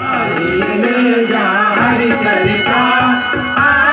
Hari Hari Hari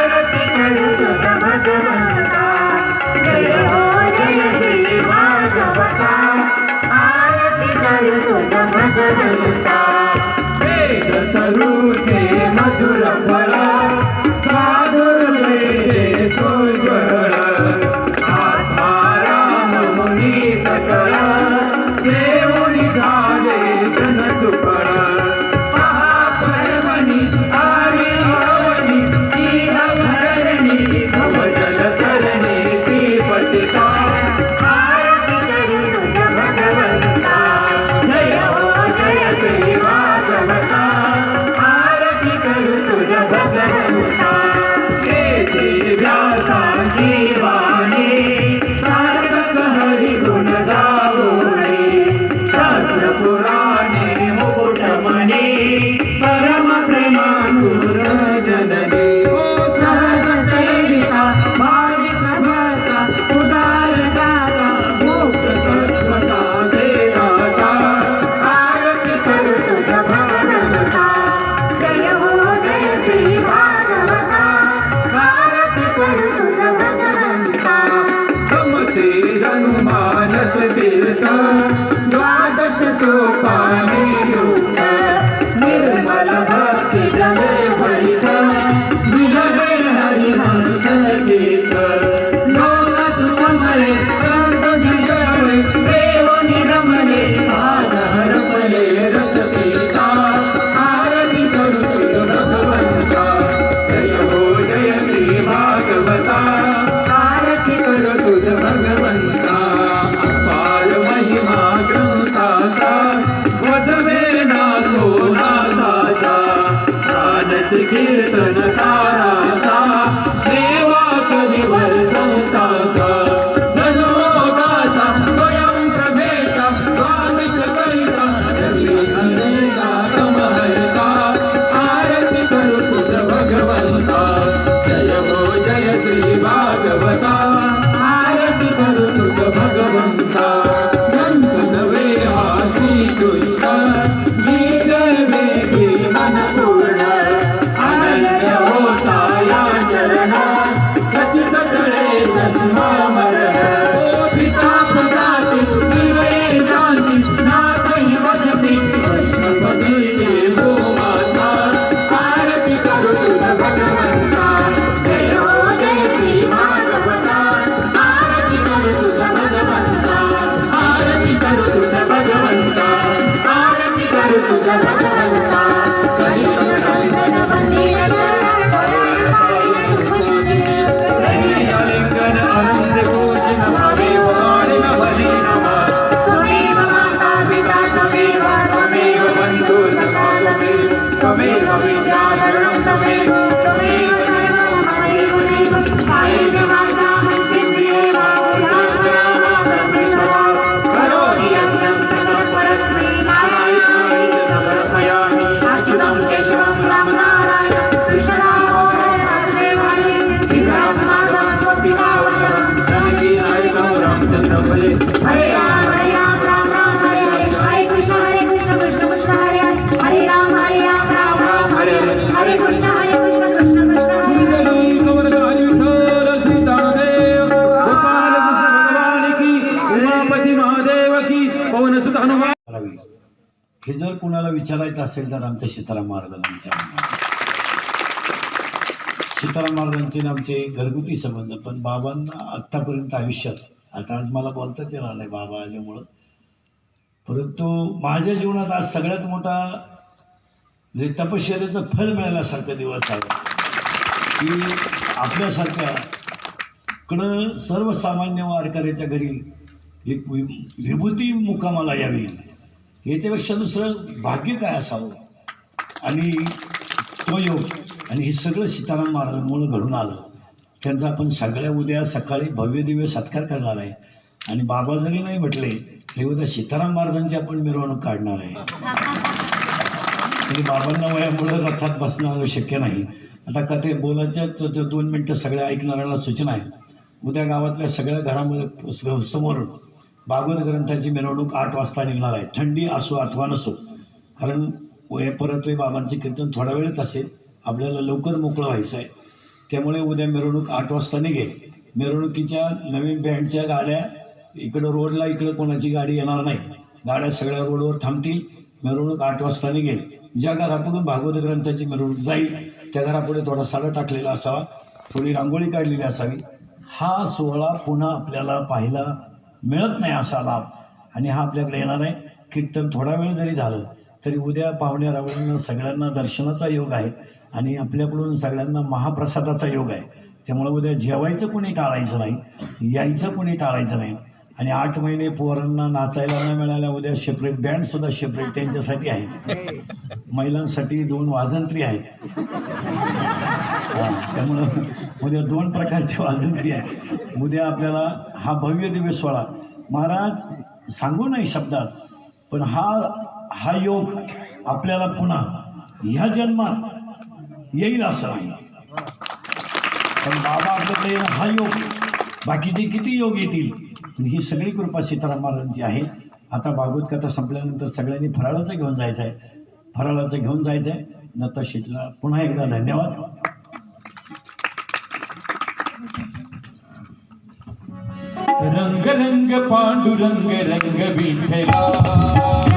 Hallelujah. Govinda Hare कुणाला विचारायचं असेल तर आमच्या सीताराम महाराजांना विचारा सीताराम महाराजांचे आमचे घरगुती संबंध पण बाबांना आत्तापर्यंत आयुष्यात आता आज मला बोलताच येणार नाही बाबा आल्यामुळं. परंतु माझ्या जीवनात आज सगळ्यात मोठा म्हणजे तपश्चर्याचं फल मिळाल्यासारखा दिवस आहे. की आपल्यासारख्या कडं सर्वसामान्य वारकऱ्याच्या घरी एक विभूती मुकामाला यावी. याच्यापेक्षा दुसरं भाग्य काय असावं? आणि तो योग आणि हे सगळं सीताराम महाराजांमुळे घडून आलं. त्यांचा आपण सगळ्या उद्या सकाळी भव्य दिव्य सत्कार करणार आहे. आणि बाबा जरी नाही म्हटले तरी उद्या सीताराम महाराजांची आपण मिरवणूक काढणार आहे. तरी बाबांना वयामुळे रथात बसणं शक्य नाही. आता कथे बोलायच्या दोन मिनटं सगळ्या ऐकणाऱ्याला सूचना आहे. उद्या गावातल्या सगळ्या घरामध्ये समोर भागवत ग्रंथाची मिरवणूक आठ वाजता निघणार आहे. थंडी असो अथवा नसो कारण परतवे बाबांचे कीर्तन थोडा वेळच असेल. आपल्याला लवकर मोकळं व्हायचं आहे. त्यामुळे उद्या मिरवणूक आठ वाजता निघेल. मिरवणुकीच्या नवीन बँडच्या गाड्या इकडं रोडला इकडं कोणाची गाडी येणार नाही. गाड्या सगळ्या रोडवर थांबतील. मिरवणूक आठ वाजता निघेल. ज्या घरापुढून भागवत ग्रंथाची मिरवणूक जाईल त्या घरापुढे थोडा साडा टाकलेला असावा. थोडी रांगोळी काढलेली असावी. हा सोहळा पुन्हा आपल्याला पाहिला मिळत नाही असा लाभ. आणि हा आपल्याकडे येणार आहे. कीर्तन थोडा वेळ जरी झालं तरी उद्या पाहुण्या रावळ्यांना सगळ्यांना दर्शनाचा योग आहे. आणि आपल्याकडून सगळ्यांना महाप्रसादाचा योग आहे. त्यामुळे उद्या जेवायचं कोणी टाळायचं नाही यायचं कोणी टाळायचं नाही. आणि आठ महिने पोरांना नाचायला न मिळाल्या उद्या सेपरेट बँडसुद्धा सेपरेट त्यांच्यासाठी आहे महिलांसाठी दोन वाजंत्री आहेत. त्यामुळं उद्या दोन प्रकारचे वाजंत्री आहेत. उद्या आपल्याला हा भव्य दिव्य सोहळा महाराज सांगू नाही शब्दात पण हा हा योग आपल्याला पुन्हा ह्या जन्मात येईल असं नाही. पण बाबा आपल्याकडे हा योग बाकीचे किती योग येतील? पण ही सगळी कृपा सीताराम महाराजांची आहे. आता भागवत कथा संपल्यानंतर सगळ्यांनी फराळाचं घेऊन जायचं आहे फराळाचं घेऊन जायचं आहे नता शीतला पुन्हा एकदा धन्यवाद. रंग रंग पांडुरंग रंग विठला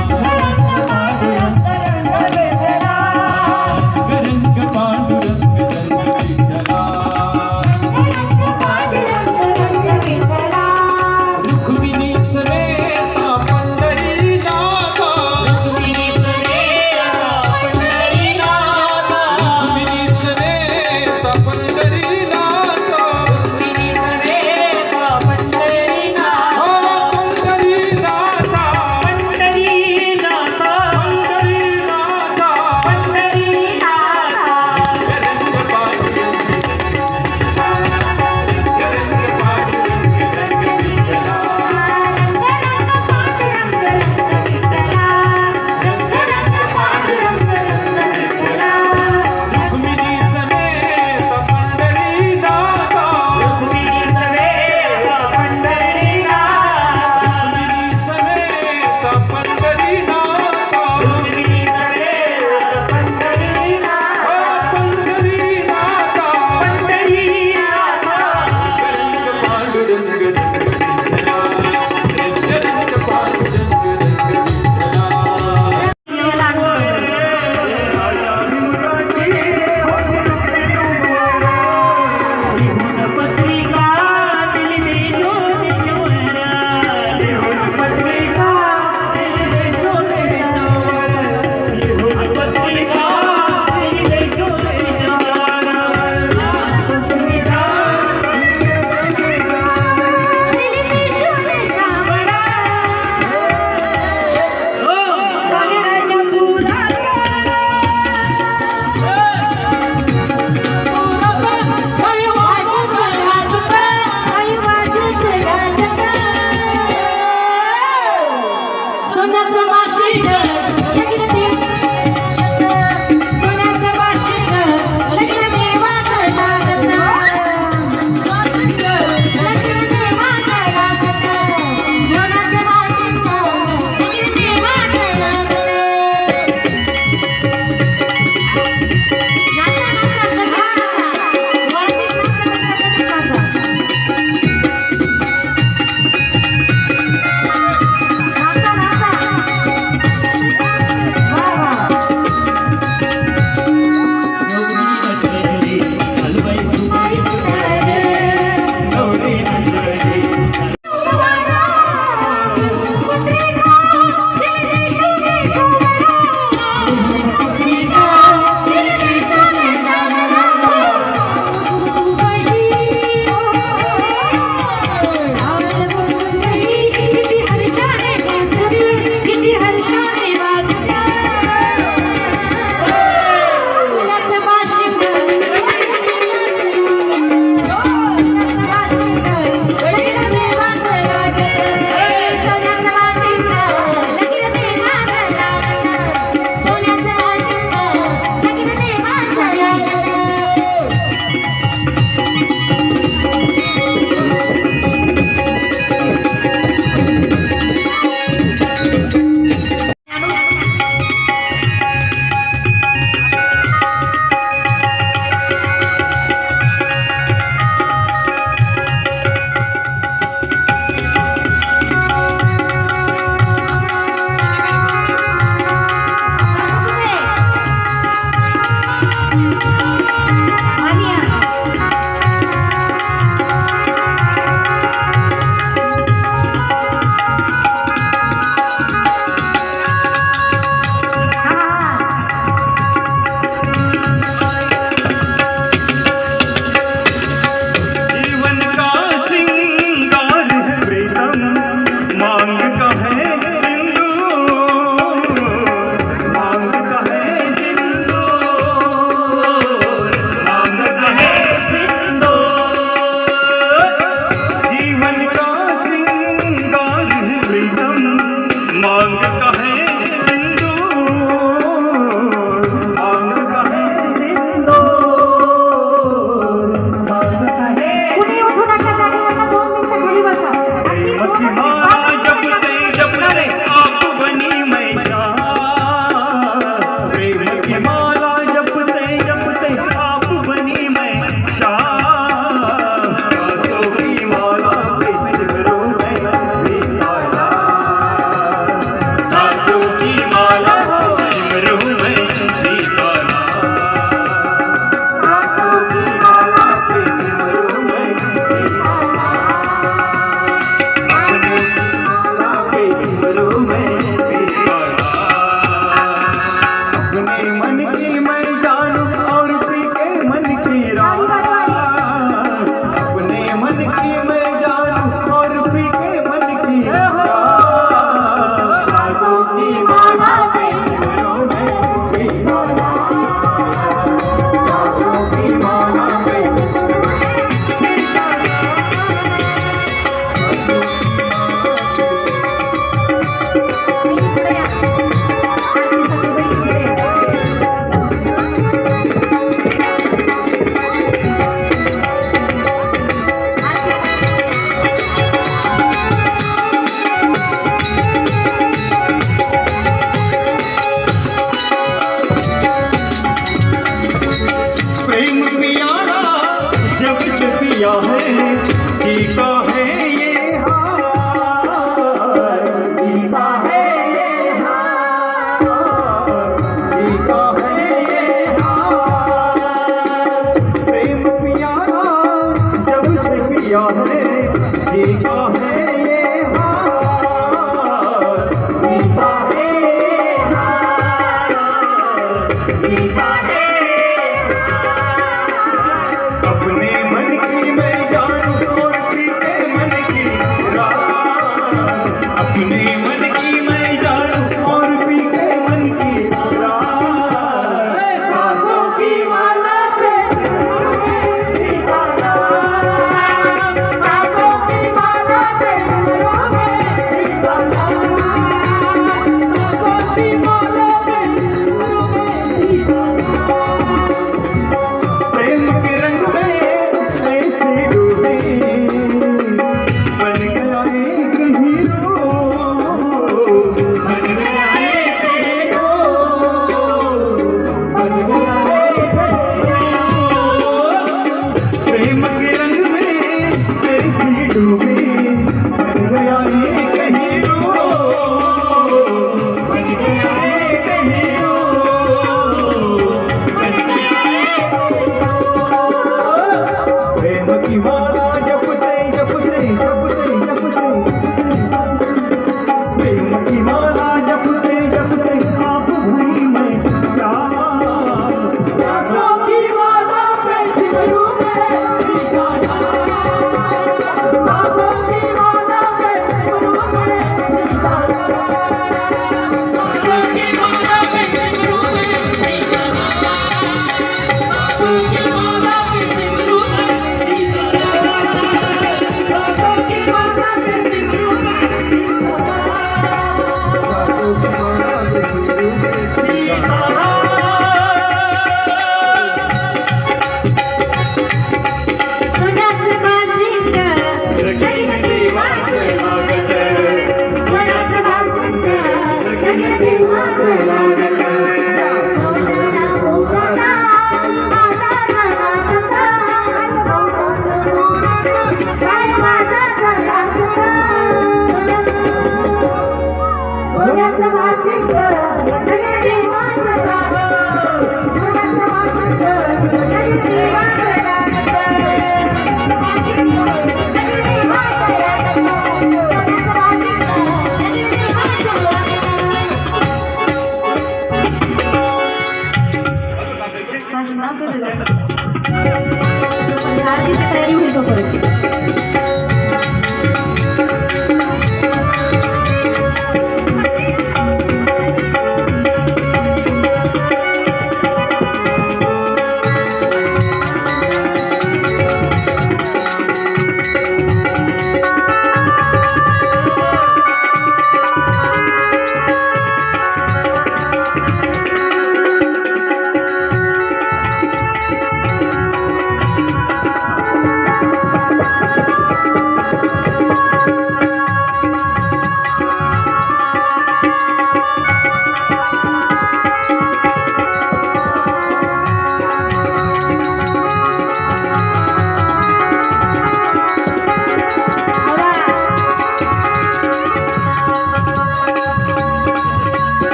good.